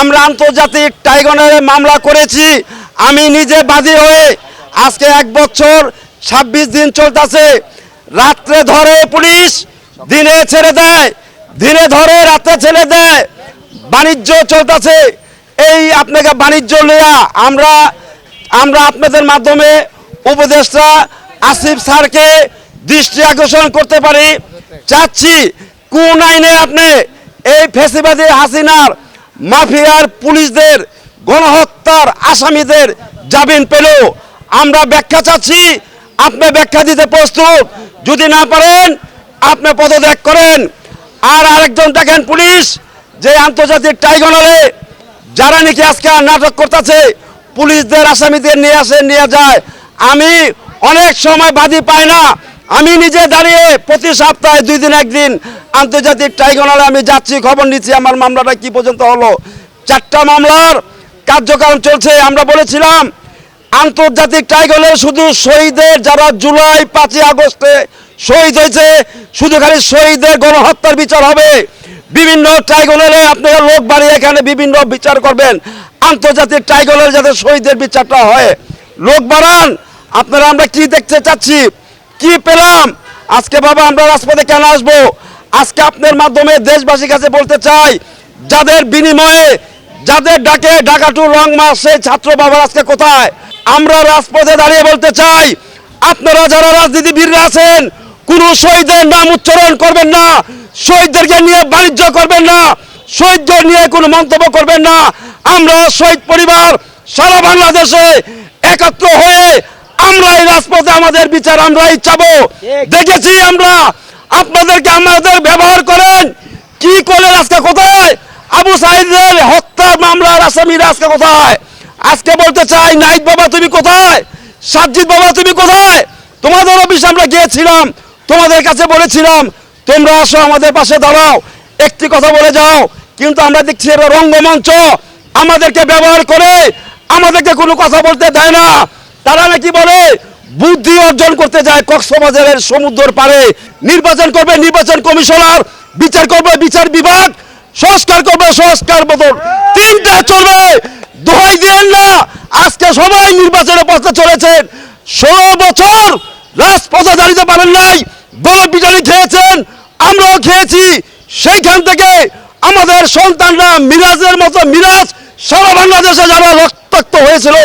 আমরা আন্তর্জাতিক ট্রাইব্যুনালে মামলা করেছি। আমি নিজে বাদী হয়ে আজকে এক বছর ছাব্বিশ দিন চলতেছে। রাত্রে ধরে পুলিশ দিনে ছেড়ে দেয়, দিনে ধরে রাতে ছেড়ে দেয়। বাণিজ্য চলতেছে। এই আপনাকে বাণিজ্য নেয়া আমরা আমরা আপনাদের মাধ্যমে উপদেষ্টা আসিফ স্যারকে দৃষ্টি আকর্ষণ করতে পারি। চাচ্ছি কোন আইনে আপনি এই ফেসিবাদী হাসিনার মাফিয়ার পুলিশদের গণহত্যার আসামিদের জামিন পেল। আমরা ব্যাখ্যা চাচ্ছি, আপনি ব্যাখ্যা দিতে প্রস্তুত। যদি না পারেন, আপনি পদত্যাগ করেন। আর আরেকজন দেখেন পুলিশ, যে আন্তর্জাতিক ট্রাইব্যুনালে যারা নাকি আজকে নাটক করতেছে, পুলিশদের আসামিদের নিয়ে আসে, নিয়ে যায়। আমি অনেক সময় বাদী পাই না। আমি নিজে দাঁড়িয়ে প্রতি সপ্তাহে দুই দিন, একদিন আন্তর্জাতিক ট্রাইব্যুনালে আমি যাচ্ছি, খবর নিচ্ছি আমার মামলাটা কি পর্যন্ত হলো। চারটা মামলার কার্যক্রম চলছে, আমরা বলেছিলাম আন্তর্জাতিক ট্রাইব্যুনালে শুধু শহীদের যারা জুলাই পাঁচই আগস্টে শহীদ হয়েছে, শুধু খালি শহীদের গণহত্যার বিচার হবে। বিভিন্ন ট্রাইব্যুনালে আপনারা লোক বাড়িয়ে এখানে বিভিন্ন বিচার করবেন। আন্তর্জাতিক ট্রাইব্যুনালে যাতে শহীদের বিচারটা হয়। লোক বাড়ান, আপনারা, আমরা কি দেখতে চাচ্ছি? কি পেলাম? আজকে বাবা, আমরা রাজপথে কেন আসব? আজকে আপনার মাধ্যমে দেশবাসীর কাছে বলতে চাই, যাদের বিনিময়ে, যাদের ডাকে ডাকাটু রং মাস সেই ছাত্র বাবার আজকে কোথায়? আমরা রাজপথে দাঁড়িয়ে বলতে চাই, আপনারা যারা রাজনীতিবিদরা আছেন, কোন শহীদের নাম উচ্চারণ করবেন না, শহীদদেরকে নিয়ে বাণিজ্য করবেন না শহীদদের নিয়ে কোনো মন্তব্য করবেন না, আমরা শহীদ পরিবার সারা বাংলাদেশে একত্র হয়ে আমরা এই রাজপথে আমাদের বিচার আমরাই চাবো। দেখেছি আমরা আপনাদেরকে আমাদের ব্যবহার করেন। কি করলেন আজকে কোথায়? আবু সাইদের হত্যার মামলার আসামিরা আজকে কোথায়? আজকে বলতে চাই নাইক বাবা তুমি কোথায়? সাজ্জিদ বাবা তুমি কোথায়? তোমাদের অফিসে আমরা গিয়েছিলাম তোমাদের কাছে বলেছিলাম তোমরা আসো আমাদের পাশে দাঁড়াও একটি কথা বলে যাও। কিন্তু আমরা দেখছি এবার রঙ্গমঞ্চ আমাদেরকে ব্যবহার করে আমাদেরকে কোনো কথা বলতে দেয় না। তারা নাকি বলে, বুদ্ধি অর্জন করতে যায় কক্সবাজারের সমুদ্রের পারে নির্বাচন করবে নির্বাচন কমিশনার, বিচার করবে বিচার বিভাগ, সংস্কার করবে সংস্কার বদল। তিনটা চলবে, দোহাই দিয়েন না। আজকে সবাই নির্বাচনে পথে চলেছেন। ষোলো বছর রাজপথে দাঁড়িয়ে পারেন নাই বড় বিজয়ী খেয়েছেন, আমরাও খেয়েছি। সেইখান থেকে আমাদের সন্তানরা মিরাজের মতো মিরাজ সারা বাংলাদেশে যারা রক্তাক্ত হয়েছিল,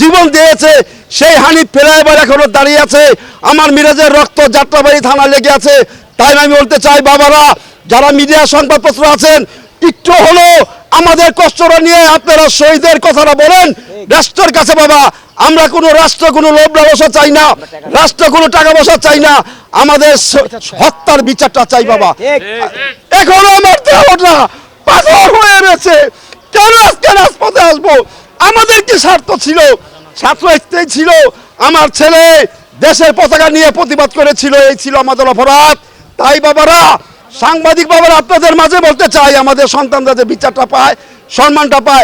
জীবন দিয়েছে। সেই হানি ফেরাইবার এখনও দাঁড়িয়ে আছে। আমার মিরাজের রক্ত যাত্রাবাড়ি থানা লেগে আছে। তাই আমি বলতে চাই, বাবারা, যারা মিডিয়া সংবাদপত্র আছেন, একটু হলো আমাদের কষ্টটা নিয়ে আপনারা শহীদের কথাটা বলেন। রাষ্ট্রের কাছে, বাবা, আমরা কোনো রাষ্ট্র, কোনো লোভ লালসা চাই না। রাষ্ট্র কোনো টাকা পয়সা চাই না। আমাদের হত্যার বিচারটা চাই, বাবা। এখনও আমার দেহটা পাথর হয়ে রয়েছে। কেন আজকে রাজপথে আসব? আমাদের কি স্বার্থ ছিল? ছাত্র একটাই ছিল, আমার ছেলে দেশের পতাকা নিয়ে প্রতিবাদ করেছিল, এই ছিল আমাদের অপরাধ। তাই বাবারা, সাংবাদিক বাবারা আপনাদের মাঝে বলতে চাই, আমাদের সন্তানরা যে বিচারটা পায়, সম্মানটা পায়